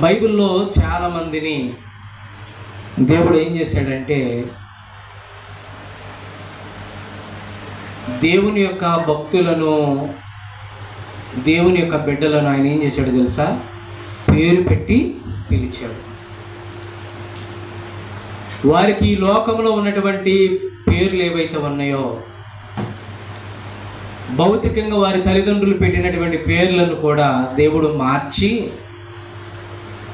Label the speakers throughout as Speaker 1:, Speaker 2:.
Speaker 1: బైబిల్లో చాలామందిని దేవుడు ఏం చేశాడంటే దేవుని యొక్క భక్తులను దేవుని యొక్క బిడ్డలను ఆయన ఏం చేశాడు తెలుసా? పేరు పెట్టి పిలిచాడు. వారికి ఈ లోకంలో ఉన్నటువంటి పేర్లు ఏవైతే ఉన్నాయో భౌతికంగా వారి తల్లిదండ్రులు పెట్టినటువంటి పేర్లను కూడా దేవుడు మార్చి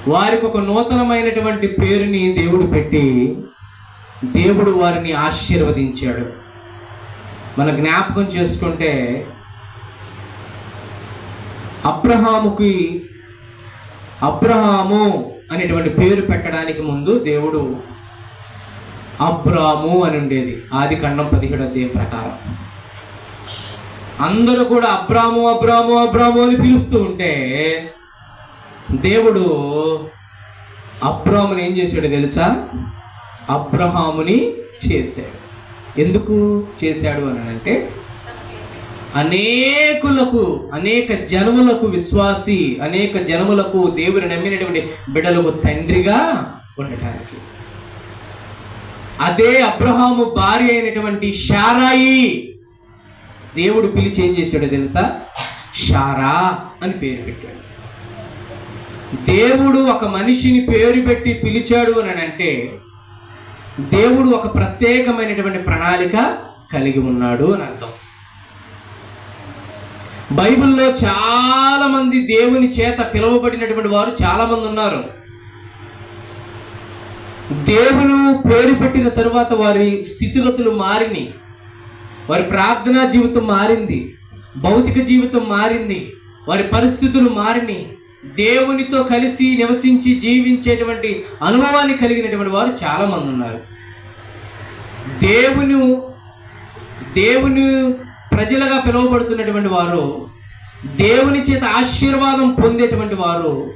Speaker 1: వారికి ఒక నూతనమైనటువంటి పేరుని దేవుడు పెట్టి దేవుడు వారిని ఆశీర్వదించాడు. మన జ్ఞాపకం చేసుకుంటే అబ్రహాముకి అబ్రహాము అనేటువంటి పేరు పెట్టడానికి ముందు దేవుడు అబ్రాము అని ఉండేది. ఆది ఖండం పదిహేడు అధ్యాయం ప్రకారం. అందరూ కూడా అబ్రాము అబ్రాము అబ్రాము అని పిలుస్తూ ఉంటే దేవుడు అబ్రహాముని ఏం చేశాడు తెలుసా? అబ్రహాముని చేశాడు. ఎందుకు చేశాడు అని అంటే అనేకులకు అనేక జనములకు విశ్వాసి అనేక జనములకు దేవుని నమ్మినటువంటి బిడ్డలకు తండ్రిగా ఉండటానికి. అదే అబ్రహాము భార్య అయినటువంటి షారాయి దేవుడు పిలిచి ఏం చేశాడో తెలుసా? షారా అని పేరు పెట్టాడు. దేవుడు ఒక మనిషిని పేరు పెట్టి పిలిచాడు అని అంటే దేవుడు ఒక ప్రత్యేకమైనటువంటి ప్రణాళిక కలిగి ఉన్నాడు అని అర్థం. బైబిల్లో చాలామంది దేవుని చేత పిలువబడినటువంటి వారు చాలామంది ఉన్నారు. దేవుడు పేరు పెట్టిన తరువాత వారి స్థితిగతులు మారిని. వారి ప్రార్థనా జీవితం మారింది. భౌతిక జీవితం మారింది. వారి పరిస్థితులు మారినాయి దేవునితో కలిసి నివసించి జీవించేటువంటి అనుభవాన్ని కలిగినటువంటి వారు చాలామంది ఉన్నారు. దేవుని దేవుని ప్రజలుగా పిలువబడుతున్నటువంటి వారు దేవుని చేత ఆశీర్వాదం పొందేటువంటి వారు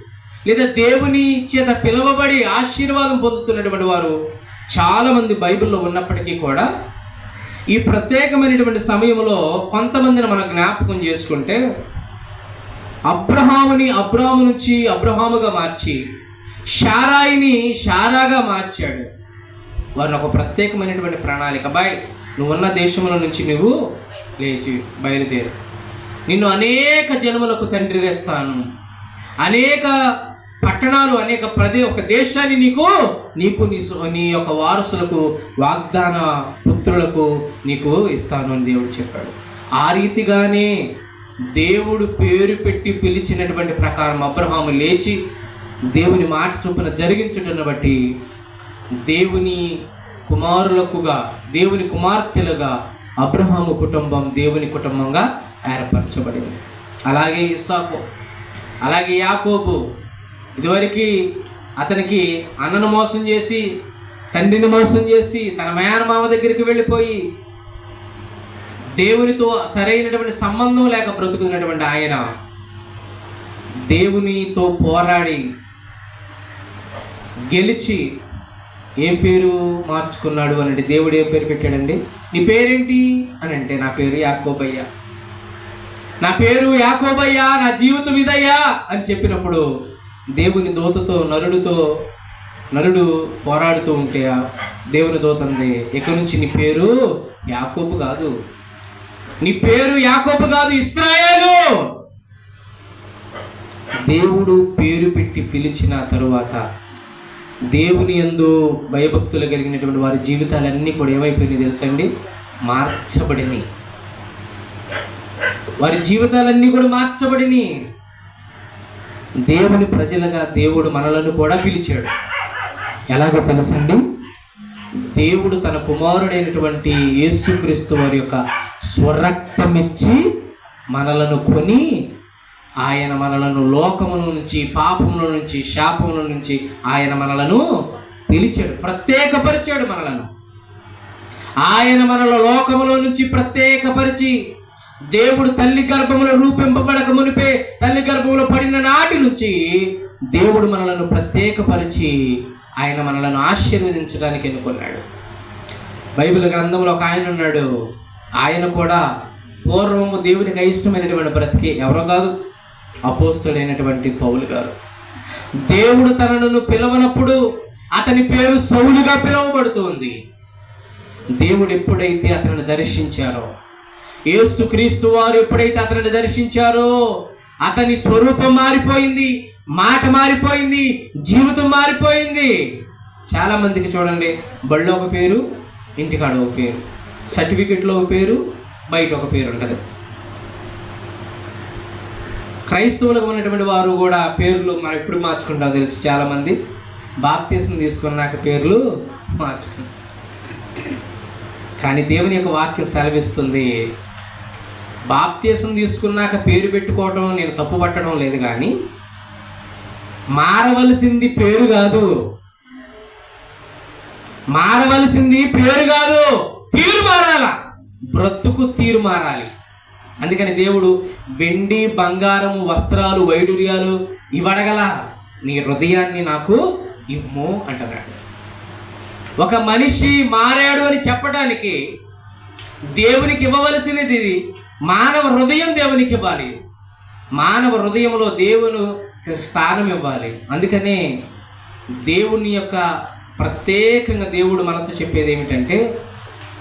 Speaker 1: లేదా దేవుని చేత పిలువబడి ఆశీర్వాదం పొందుతున్నటువంటి వారు చాలామంది బైబిల్లో ఉన్నప్పటికీ కూడా ఈ ప్రత్యేకమైనటువంటి సమయంలో కొంతమందిని మనం జ్ఞాపకం చేసుకుంటే అబ్రహాముని అబ్రాము నుంచి అబ్రహాముగా మార్చి షారాయిని షారాగా మార్చాడు. వారిని ఒక ప్రత్యేకమైనటువంటి ప్రణాళిక బాయ్ నువ్వు ఉన్న దేశంలో నుంచి నువ్వు లేచి బయలుదేరు. నిన్ను అనేక జన్మలకు తండ్రి వేస్తాను. అనేక పట్టణాలు అనేక ప్రదే ఒక దేశాన్ని నీకు నీకు నీ నీ యొక్క వారసులకు వాగ్దాన పుత్రులకు నీకు ఇస్తాను అని దేవుడు చెప్పాడు. ఆ రీతిగానే దేవుడు పేరు పెట్టి పిలిచినటువంటి ప్రకారం అబ్రహాము లేచి దేవుని మాట చొప్పున జరిగించుటను బట్టి దేవుని కుమారులకుగా దేవుని కుమార్తెలుగా అబ్రహాము కుటుంబం దేవుని కుటుంబంగా ఏర్పరచబడింది. అలాగే ఇస్సాకు అలాగే యాకోబు ఇదివరకు అతనికి అన్నను మోసం చేసి తండ్రిని మోసం చేసి తన మేనమామ దగ్గరికి వెళ్ళిపోయి దేవునితో సరైనటువంటి సంబంధం లేక బ్రతుకుతున్నటువంటి ఆయన దేవునితో పోరాడి గెలిచి ఏం పేరు మార్చుకున్నాడు అని అంటే దేవుడు ఏం పేరు పెట్టాడండి? నీ పేరేంటి? అని అంటే నా పేరు యాకోబయ్య. నా పేరు యాకోబయ్య నా జీవితం ఇదయ్యా అని చెప్పినప్పుడు దేవుని దోతతో నరుడితో నరుడు పోరాడుతూ ఉంటే ఆ దేవుని దోతంది ఎక్కడి ఇక నుంచి నీ పేరు? యాకోబు కాదు. నీ పేరు యాకోబు కాదు ఇస్రాయేలు. దేవుడు పేరు పెట్టి పిలిచిన తరువాత దేవుని యందు భయభక్తులు కలిగినటువంటి వారి జీవితాలన్నీ కూడా ఏమైపోయినాయి తెలుసండి మార్చబడినాయి. వారి జీవితాలన్నీ కూడా మార్చబడినాయి. దేవుని ప్రజలుగా దేవుడు మనలను కూడా పిలిచాడు. ఎలాగో తెలుసండి దేవుడు తన కుమారుడైనటువంటి యేసుక్రీస్తు వారి యొక్క స్వరక్తమిచ్చి మనలను కొని ఆయన మనలను లోకముల నుంచి పాపముల నుంచి శాపముల నుంచి ఆయన మనలను పిలిచాడు. ప్రత్యేకపరిచాడు మనలను. ఆయన మనల లోకములో నుంచి ప్రత్యేకపరిచి దేవుడు తల్లి గర్భములో రూపింపబడక మునిపే తల్లి గర్భంలో పడిన నాటి నుంచి దేవుడు మనలను ప్రత్యేకపరిచి ఆయన మనలను ఆశీర్వదించడానికి ఎన్నుకున్నాడు. బైబిల్ గ్రంథంలో ఒక ఆయన ఉన్నాడు. ఆయన కూడా పూర్వము దేవునికి అయిష్టమైనటువంటి బ్రతికి ఎవరో కాదు అపోస్తుడైనటువంటి పౌలు గారు. దేవుడు తనను పిలవనప్పుడు అతని పేరు సౌలుగా పిలువబడుతుంది. దేవుడు ఎప్పుడైతే అతనిని దర్శించారో యేసుక్రీస్తు వారు ఎప్పుడైతే అతనిని దర్శించారో అతని స్వరూపం మారిపోయింది. మాట మారిపోయింది జీవితం మారిపోయింది. చాలా మందికి చూడండి బళ్ళు ఒక పేరు ఇంటికాడ ఒక పేరు. సర్టిఫికెట్లో ఒక పేరు బయట ఒక పేరు ఉంటుంది. క్రైస్తవులకు ఉన్నటువంటి వారు కూడా పేర్లు మనం ఎప్పుడు మార్చుకుంటాం తెలుసు చాలామంది. బాప్తీసం తీసుకున్నాక పేర్లు మార్చుకుంటాం కానీ దేవుని యొక్క వాక్యం సెలవిస్తుంది బాప్తీసం తీసుకున్నాక పేరు పెట్టుకోవడం నేను తప్పు పట్టడం లేదు కానీ మారవలసింది పేరు కాదు. మారవలసింది పేరు కాదు. తీరు మారాల. బ్రతుకు తీరు మారాలి. అందుకని దేవుడు వెండి బంగారము వస్త్రాలు వైడూర్యాలు ఇవ్వడగల నీ హృదయాన్ని నాకు ఇమ్ము అంటున్నాడు. ఒక మనిషి మారాడు అని చెప్పడానికి దేవునికి ఇవ్వవలసినది ఇది. మానవ హృదయం దేవునికి ఇవ్వాలి. మానవ హృదయంలో దేవును స్థానం ఇవ్వాలి. అందుకనే దేవుని యొక్క ప్రత్యేకంగా దేవుడు మనతో చెప్పేది ఏమిటంటే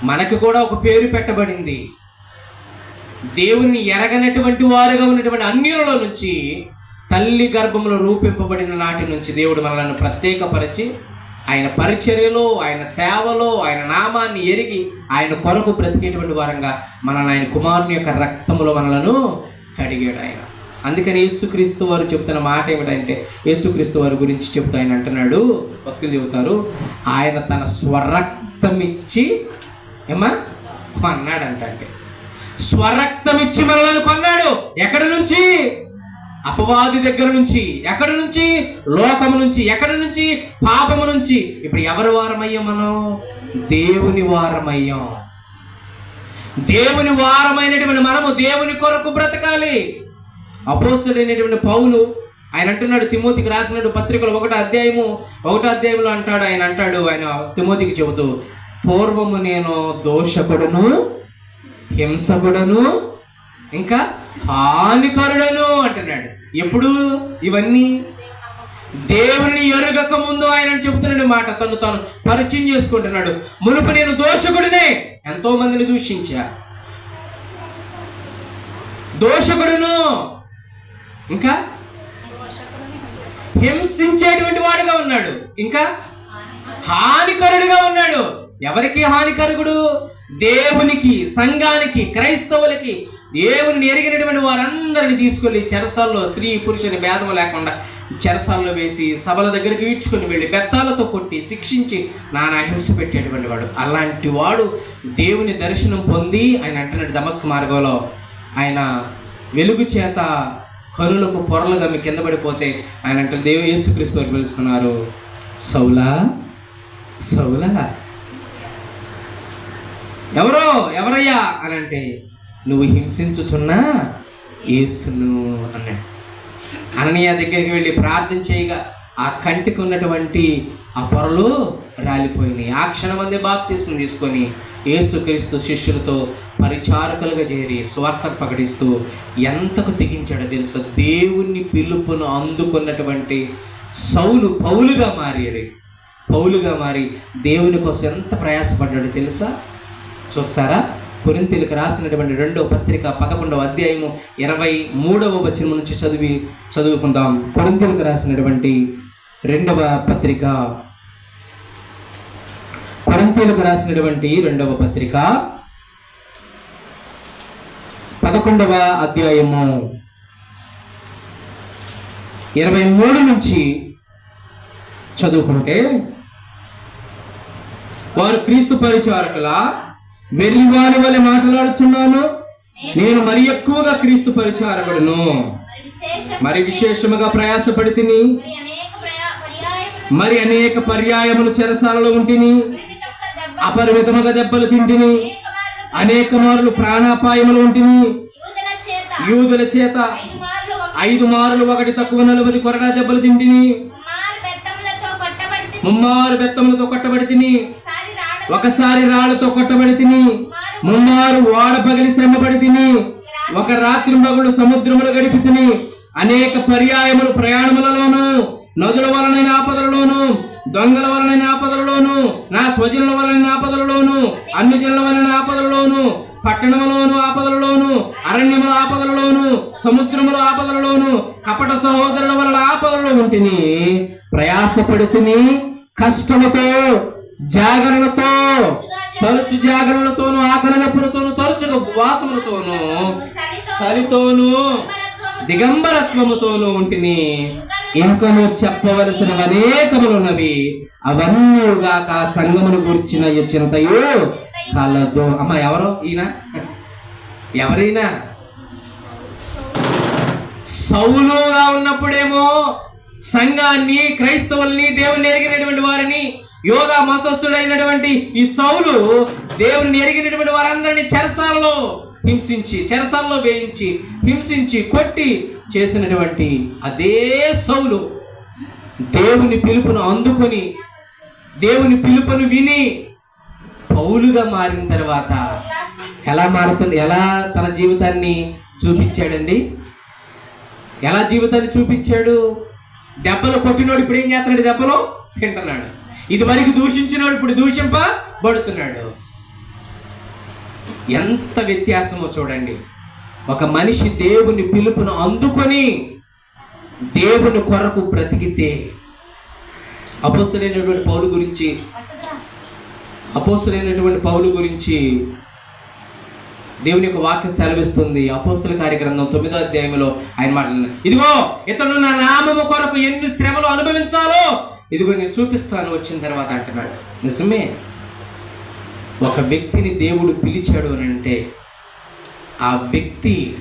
Speaker 1: మనకు కూడా ఒక పేరు పెట్టబడింది. దేవుని ఎరగనటువంటి వారుగా ఉన్నటువంటి అన్యులలో నుంచి తల్లి గర్భంలో రూపింపబడిన నాటి నుంచి దేవుడు మనల్ని ప్రత్యేకపరిచి ఆయన పరిచర్యలో ఆయన సేవలో ఆయన నామాన్ని ఎరిగి ఆయన కొరకు బ్రతికేటువంటి వారంగా మనల్ని ఆయన కుమారుని యొక్క రక్తంలో మనలను కడిగాడు ఆయన. అందుకని యేసుక్రీస్తు వారు చెప్తున్న మాట ఏమిటంటే యేసుక్రీస్తు వారి గురించి చెప్తూ ఆయన అంటున్నాడు భక్తులు చెబుతారు ఆయన తన స్వరక్తం ఇచ్చి ఏమా కొన్నాడంట అంటే స్వరక్తం ఇచ్చి మనల్ని కొన్నాడు. ఎక్కడి నుంచి? అపవాది దగ్గర నుంచి. ఎక్కడి నుంచి? లోకము నుంచి. ఎక్కడి నుంచి? పాపము నుంచి. ఇప్పుడు ఎవరి వారమయ్యాం మనం? దేవుని వారమయ్యాం. దేవుని వారమైనటువంటి మనము దేవుని కొరకు బ్రతకాలి. అపోస్తుడైనటువంటి పౌలు ఆయన అంటున్నాడు తిమోతికి రాసినట్టు పత్రికలు ఒకటో అధ్యాయము ఒకటో అధ్యాయంలో అంటాడు ఆయన అంటాడు ఆయన తిమోతికి చెబుతూ పూర్వము నేను దోషకుడును హింసకుడను ఇంకా హానికరుడను అంటున్నాడు. ఎప్పుడు? ఇవన్నీ దేవుని ఎరుగక ముందు ఆయన చెబుతున్నాడు మాట. తను తాను పరిచయం చేసుకుంటున్నాడు. మునుపు నేను దోషకుడినే ఎంతో మందిని దూషించా. దోషకుడును. ఇంకా? హింసించేటువంటి వాడుగా ఉన్నాడు. ఇంకా? హానికరుడుగా ఉన్నాడు. ఎవరికి హానికరుడు? దేవునికి సంఘానికి క్రైస్తవులకి. దేవుని ఎరిగినటువంటి వారందరిని తీసుకెళ్ళి చెరసాల్లో స్త్రీ పురుషుని భేదం లేకుండా చెరసాల్లో వేసి సభల దగ్గరికి ఈడ్చుకొని వెళ్ళి బెత్తాలతో కొట్టి శిక్షించి నానా హింస పెట్టేటువంటి వాడు. అలాంటి వాడు దేవుని దర్శనం పొంది ఆయన అంటున్నాడు దమస్కు మార్గంలో ఆయన వెలుగు చేత కనులకు పొరలుగా మీ కింద పడిపోతే ఆయన అంటే దేవు యేసుక్రీస్తు వారు పిలుస్తున్నారు. సౌలా? సౌలా? ఎవరో? ఎవరయ్యా? అని అంటే నువ్వు హింసించుచున్నా? యేసును అన్నాడు. అననీయ దగ్గరికి వెళ్ళి ప్రార్థన చేయగా ఆ కంటికి ఉన్నటువంటి ఆ పొరలు రాలిపోయినాయి. ఆ క్షణమందే బాప్తీసం తీసుకొని యేసుక్రీస్తు శిష్యులతో పరిచారకులుగా చేరి స్వార్థ ప్రకటిస్తూ ఎంతకు తెగించాడో తెలుసా? దేవుని పిలుపును అందుకున్నటువంటి సౌలు పౌలుగా మారాడు. పౌలుగా మారి దేవుని కోసం ఎంత ప్రయాసపడ్డాడో తెలుసా? చూస్తారా? కొరింతలకు రాసినటువంటి రెండవ పత్రిక పదకొండవ అధ్యాయము ఇరవై మూడవ వచనం నుంచి చదివి చదువుకుందాం. కొరింతలకు రాసినటువంటి రెండవ పత్రిక కొరంతీలకు రాసినటువంటి రెండవ పత్రిక పదకొండవ అధ్యాయము ఇరవై మూడు నుంచి చదువుకుంటే వారు క్రీస్తు పరిచారకుల వెర్రివాని వలె మాట్లాడుచున్నాను. నేను మరి ఎక్కువగా క్రీస్తు పరిచారకుడును.
Speaker 2: మరి
Speaker 1: విశేషముగా ప్రయాసపడి తిని
Speaker 2: మరి అనేక పర్యాయములు
Speaker 1: చెరసాలలో ఉంటిని అపరిమితముగా దెబ్బలు తింటిని
Speaker 2: అనేక మార్లు
Speaker 1: ప్రాణాపాయములు ఉంటిని
Speaker 2: యూదుల చేత ఐదు మార్లు
Speaker 1: ఒకటి తక్కువ నలభై కొరడా దెబ్బలు తింటిని ముమ్మారు బెత్తములతో కొట్టబడి తిని
Speaker 2: ఒకసారి
Speaker 1: రాళ్ళతో కొట్టబడి తిని ముమ్మారు వాడ పగిలి శ్రమపడి తిని ఒక రాత్రి మగుడు సముద్రములు గడిపి తిని అనేక పర్యాయములు ప్రయాణములలోను నదుల వలన ఆపదలలోను దొంగల వలనైన ఆపదలలోను నా స్వజనుల వలన ఆపదలలోను అన్ని జనుల వలన ఆపదలలోను పట్టణములోను ఆపదలలోను అరణ్యముల ఆపదలలోను సముద్రముల ఆపదలలోను కపట సహోదరుల వలన ఆపదలలో ఉంటిని ప్రయాసపడుతుని కష్టముతో జాగరణతో తరచు జాగరణలతోను ఆకలి నొప్పులతోను తరచుగా ఉపవాసములతోను
Speaker 2: చలితో
Speaker 1: చలితోను
Speaker 2: దిగంబరత్వము
Speaker 1: దిగంబరత్వముతోను ఉంటిని ఇంకను చెప్పవలసిన అనేకములున్నవి అవన్నీ గాక సంగమును గురించిన ఈ చింతయు కలదు. అమ్మ ఎవరు? ఈయన? ఎవరైనా? సౌలుగా ఉన్నప్పుడేమో సంఘాన్ని క్రైస్తవుల్ని దేవుని ఎరిగినటువంటి వారిని యోగా మతస్థుడైనటువంటి ఈ సౌలు దేవుని ఎరిగినటువంటి వారందరినీ చెరసాల్లో హింసించి చెరసాల్లో వేయించి హింసించి కొట్టి చేసినటువంటి అదే సౌలు దేవుని పిలుపును అందుకొని దేవుని పిలుపును విని పౌలుగా మారిన తర్వాత ఎలా మారుతుంది ఎలా తన జీవితాన్ని చూపించాడండి? ఎలా జీవితాన్ని చూపించాడు? దెబ్బలు కొట్టినోడు ఇప్పుడు ఏం చేస్తున్నాడు దెబ్బలు? తింటున్నాడు. ఇది వరకు దూషించినోడు ఇప్పుడు దూషింపబడుతున్నాడు. ఎంత వ్యత్యాసమో చూడండి. ఒక మనిషి దేవుని పిలుపును అందుకొని దేవుని కొరకు బ్రతికితే అపోసరైనటువంటి పౌలు గురించి అపోసరైనటువంటి పౌలు గురించి దేవుని యొక్క వాక్యం సెలవిస్తుంది. అపోస్తుల కార్యగ్రంథం తొమ్మిదో అధ్యాయంలో ఆయన మాట్లాడిన ఇదిగో ఇతను నా నామము కొరకు ఎన్ని శ్రమలు అనుభవించాలో ఇదిగో నేను చూపిస్తాను వచ్చిన తర్వాత అంటున్నాడు. నిజమే. ఒక వ్యక్తిని దేవుడు పిలిచాడు అని అంటే ఆ వ్యక్తి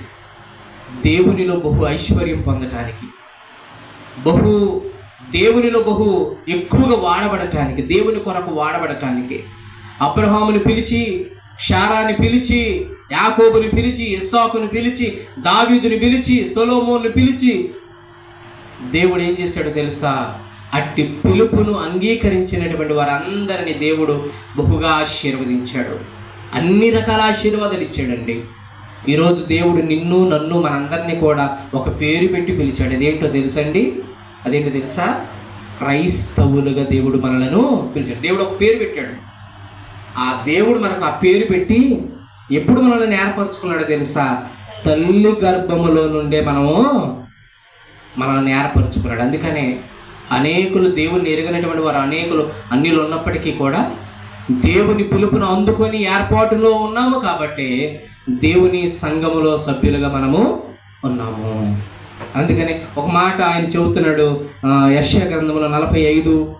Speaker 1: దేవునిలో బహు ఐశ్వర్యం పొందటానికి బహు దేవునిలో బహు ఎక్కువగా వాడబడటానికి దేవుని కొరకు వాడబడటానికి అబ్రహాముని పిలిచి షారాని పిలిచి యాకోబుని పిలిచి ఇస్సాకుని పిలిచి దావీదుని పిలిచి సొలోమోను పిలిచి దేవుడు ఏం చేశాడో తెలుసా? అట్టి పిలుపును అంగీకరించినటువంటి వారందరినీ దేవుడు బహుగా ఆశీర్వదించాడు. అన్ని రకాల ఆశీర్వాదాలు ఇచ్చాడండి. ఈరోజు దేవుడు నిన్ను నన్ను మనందరినీ కూడా ఒక పేరు పెట్టి పిలిచాడు. అదేంటో తెలుసండి? అదేంటో తెలుసా? క్రైస్తవులుగా దేవుడు మనలను పిలిచాడు. దేవుడు ఒక పేరు పెట్టాడు. ఆ దేవుడు మనకు ఆ పేరు పెట్టి ఎప్పుడు మనల్ని ఏర్పరచుకున్నాడో తెలుసా? తల్లి గర్భములో నుండే మనము మనల్ని ఏర్పరచుకున్నాడు. అందుకనే అనేకులు దేవుని ఎరగనటువంటి వారు అనేకులు అన్నిలు ఉన్నప్పటికీ కూడా దేవుని పిలుపును అందుకొని ఏర్పాటులో ఉన్నాము కాబట్టి దేవుని సంఘములో సభ్యులుగా మనము ఉన్నాము. అందుకని ఒక మాట ఆయన చెబుతున్నాడు యశ్య గ్రంథములో నలభై ఐదు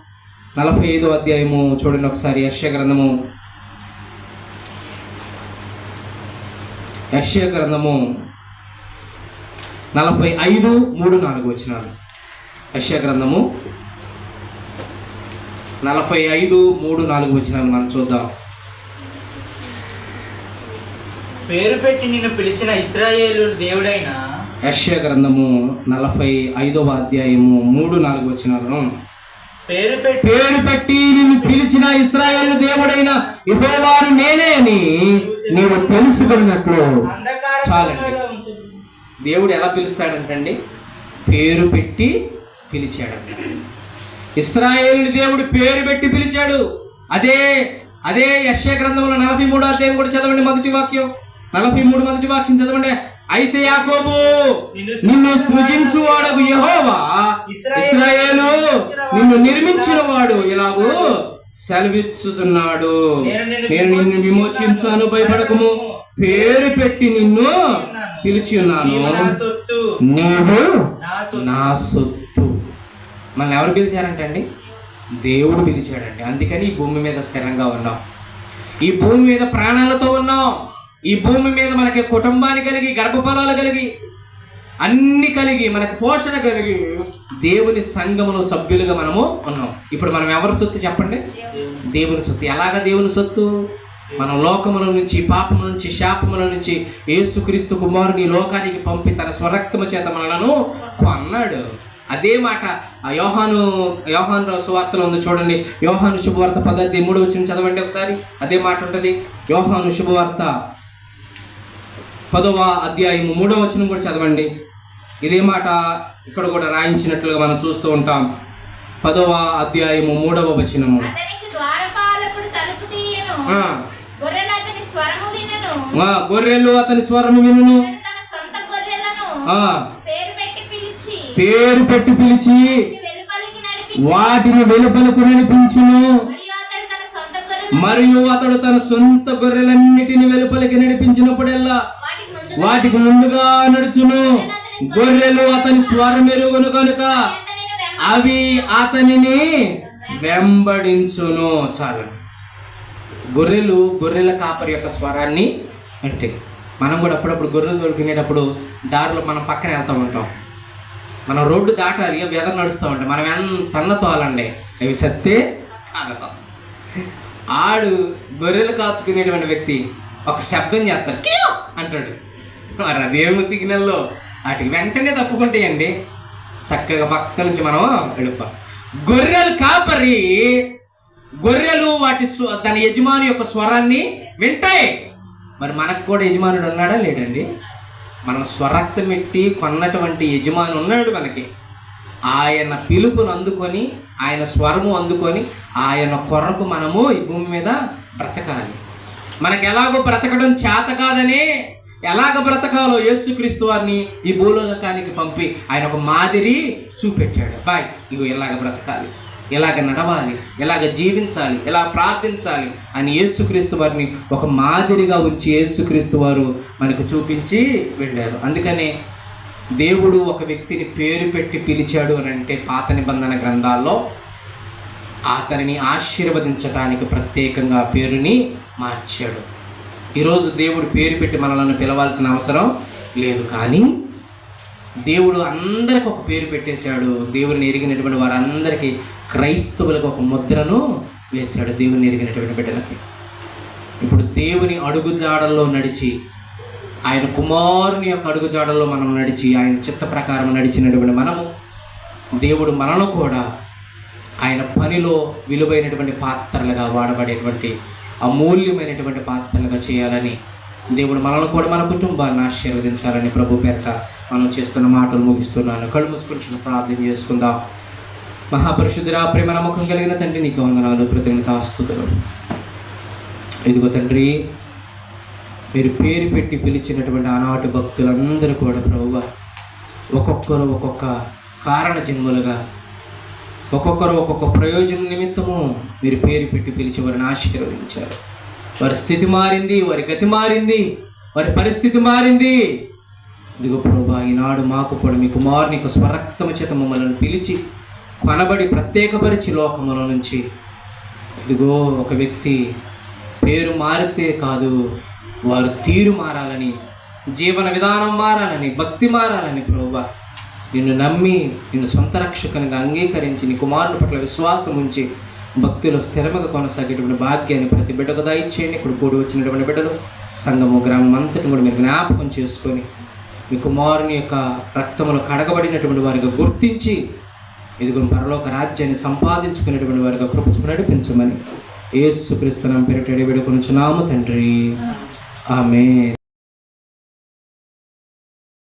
Speaker 1: నలభై ఐదో అధ్యాయము చూడండి ఒకసారి యశ్య గ్రంథము. యశ్య గ్రంథము నలభై ఐదు మూడు నాలుగు వచ్చినాలు యశ్య గ్రంథము నలభై ఐదు మూడు నాలుగు వచ్చినాను మనం చూద్దాం.
Speaker 3: పేరు పెట్టి నిన్ను పిలిచిన ఇస్రాయేలు దేవుడైన
Speaker 1: యెషయా గ్రంథము నలభై ఐదవ అధ్యాయము మూడు నాలుగు వచ్చినాలను
Speaker 3: పేరు పెట్టి
Speaker 1: పేరు పెట్టి నిన్ను పిలిచిన ఇస్రాయేల్ దేవుడైన యెహోవాను నేనే అని నీవు తెలుసుకున్నట్లు చాలండి. దేవుడు ఎలా పిలుస్తాడంటండి? పేరు పెట్టి పిలిచాడంట ఇస్రాయేలు దేవుడు పేరు పెట్టి పిలిచాడు. అదే అదే యశ్య గ్రంథంలో నలభై మూడో అధ్యాయం కూడా చదవండి మొదటి వాక్యం. నలభై మూడు మొదటి వాక్యం చదవండి. అయితే యాకోబు నిన్ను సృజించు వాడకు యెహోవా. ఇస్రాయేలు నిన్ను నిర్మించిన వాడు ఇలాగూ సెలవిచ్చుతున్నాడు. నేను నిన్ను విమోచించాను భయపడకము. పేరు పెట్టి నిన్ను పిలిచి ఉన్నాను.
Speaker 3: నీవు సొత్తు. నా సొత్తు.
Speaker 1: మనల్ని ఎవరు పిలిచారంటండి దేవుడు పిలిచాడండి. అందుకని ఈ భూమి మీద స్థిరంగా ఉన్నాం. ఈ భూమి మీద ప్రాణాలతో ఉన్నాం. ఈ భూమి మీద మనకి కుటుంబాన్ని కలిగి గర్భఫలాలు కలిగి అన్ని కలిగి మనకు పోషణ కలిగి దేవుని సంఘములో సభ్యులుగా మనము ఉన్నాం. ఇప్పుడు మనం ఎవరి సొత్తు చెప్పండి? దేవుని సొత్తు. ఎలాగ దేవుని సొత్తు? మనం లోకముల నుంచి పాపముల నుంచి శాపముల నుంచి యేసుక్రీస్తు కుమారుని లోకానికి పంపి తన స్వరక్తము చేత మనలను కొన్నాడు. అదే మాట ఆ యోహాను యోహాను సువార్తలో ఉంది చూడండి. యోహాను శుభవార్త పద్ధతి మూడు వచ్చిన చదవండి ఒకసారి. అదే మాట ఉంటుంది. యోహాను శుభవార్త పదవ అధ్యాయము మూడవ వచనం కూడా చదవండి. ఇదే మాట ఇక్కడ కూడా రాయించినట్లుగా మనం చూస్తూ ఉంటాం. పదవ అధ్యాయము మూడవ వచనము.
Speaker 2: గొర్రెలు అతని స్వరము వినను. పేరు పెట్టి పిలిచి వాటిని వెలుపలికి
Speaker 1: నడిపించును.
Speaker 2: మరియు అతడు తన సొంత గొర్రెలను
Speaker 1: మరియు అతడు తన సొంత గొర్రెలన్నిటిని వెలుపలికి నడిపించినప్పుడెల్లా
Speaker 2: వాటికి ముందు
Speaker 1: వాటికి ముందుగా నడుచును గొర్రెలు అతని స్వరమెరుగును కనుక అవి అతనిని వెంబడించును. చాలు. గొర్రెలు గొర్రెల కాపరి యొక్క స్వరాన్ని అంటే మనం కూడా అప్పుడప్పుడు గొర్రెలు దొరికినేటప్పుడు దారిలో మనం పక్కన వెళ్తూ ఉంటాం. మనం రోడ్డు దాటాలి అవి ఎదరు నడుస్తూ ఉంటాం మనం ఎంత అన్న తోలండి. అవి సత్తే కాదతాం ఆడు గొర్రెలు కాచుకునేటువంటి వ్యక్తి ఒక శబ్దం చేస్తాడు. అంటాడు. మరి అదేమో సిగ్నల్లో వాటికి వెంటనే తప్పుకుంటాయండి. చక్కగా పక్క నుంచి మనం వెళ్ళిపో గొర్రెలు కాపరి గొర్రెలు వాటి తన యజమాని యొక్క స్వరాన్ని వింటాయి. మరి మనకు కూడా యజమానుడు ఉన్నాడా? లేడండి. మన స్వరక్తం పెట్టి కొన్నటువంటి యజమాని ఉన్నాడు మనకి. ఆయన పిలుపును అందుకొని ఆయన స్వరము అందుకొని ఆయన కొరకు మనము ఈ భూమి మీద బ్రతకాలి. మనకు ఎలాగో బ్రతకడం చేత కాదని ఎలాగ బ్రతకాలో యేసుక్రీస్తు వారిని ఈ భూలోకానికి పంపి ఆయన ఒక మాదిరి చూపెట్టాడు. బాయ్ ఇవి ఎలాగ బ్రతకాలి ఎలాగ నడవాలి ఎలాగ జీవించాలి ఎలా ప్రార్థించాలి అని యేసుక్రీస్తు వారిని ఒక మాదిరిగా ఉంచి యేసుక్రీస్తు వారు మనకు చూపించి వెళ్ళారు. అందుకనే దేవుడు ఒక వ్యక్తిని పేరు పెట్టి పిలిచాడు అని అంటే పాత నిబంధన గ్రంథాల్లో అతనిని ఆశీర్వదించడానికి ప్రత్యేకంగా పేరుని మార్చాడు. ఈరోజు దేవుడు పేరు పెట్టి మనలను పిలవాల్సిన అవసరం లేదు కానీ దేవుడు అందరికి ఒక పేరు పెట్టేశాడు. దేవుడిని ఎరిగినటువంటి వారందరికీ క్రైస్తవులకు ఒక ముద్రను వేశాడు దేవుని ఎరిగినటువంటి బిడ్డలకి. ఇప్పుడు దేవుని అడుగుజాడల్లో నడిచి ఆయన కుమారుని యొక్క అడుగుజాడల్లో మనం నడిచి ఆయన చిత్త ప్రకారం నడిచినటువంటి మనము దేవుడు మనను కూడా ఆయన పనిలో విలువైనటువంటి పాత్రలుగా వాడబడేటువంటి అమూల్యమైనటువంటి పాత్రలుగా చేయాలని దేవుడు మనల్ని కూడా మన కుటుంబాన్ని ఆశీర్వదించాలని ప్రభు పేరట మనం చేస్తున్న మాటలు ముగిస్తున్నాను. కళ్ళు మూసుకుంటున్న ప్రార్థన చేసుకుందాం. మహాపరిశుద్ధురా ప్రేమ నమ్మకం కలిగిన తండ్రి నీకు వందనాలు కృతజ్ఞతాస్తుతులు ఇదిగో తండ్రి మీరు పేరు పెట్టి పిలిచినటువంటి ఆనాటి భక్తులందరూ కూడా ప్రభువ ఒక్కొక్కరు ఒక్కొక్క కారణ జన్ములుగా ఒక్కొక్కరు ఒక్కొక్క ప్రయోజనం నిమిత్తము మీరు పేరు పెట్టి పిలిచి వారిని ఆశీర్వదించారు. వారి స్థితి మారింది వారి గతి మారింది వారి పరిస్థితి మారింది. ఇదిగో ప్రభా ఈనాడు మాకు కూడా మీ కుమారుని యొక్క స్వరక్తము చేత మమ్మల్ని పిలిచి కొనబడి ప్రత్యేకపరిచి లోకముల నుంచి ఇదిగో ఒక వ్యక్తి పేరు మారితే కాదు వారు తీరు మారాలని జీవన విధానం మారాలని భక్తి మారాలని ప్రభా నిన్ను నమ్మి నిన్ను సొంత రక్షకునిగా అంగీకరించి నీ కుమారుని పట్ల విశ్వాసం ఉంచి భక్తిలో స్థిరముగా కొనసాగేటువంటి భాగ్యాన్ని ప్రతి బిడ్డకు దయచేయండి. ఇక్కడ కూడి వచ్చినటువంటి బిడ్డలు సంఘము గ్రామం అంతటి కూడా మీరు జ్ఞాపకం చేసుకొని మీ కుమారుని యొక్క రక్తములో కడగబడినటువంటి వారిగా గుర్తించి ఇదిగో పరలోక రాజ్యాన్ని సంపాదించుకునేటువంటి వారిగా కృపచు నడిపించమని యేసు క్రీస్తునాం పేరిట నాము తండ్రి. ఆమె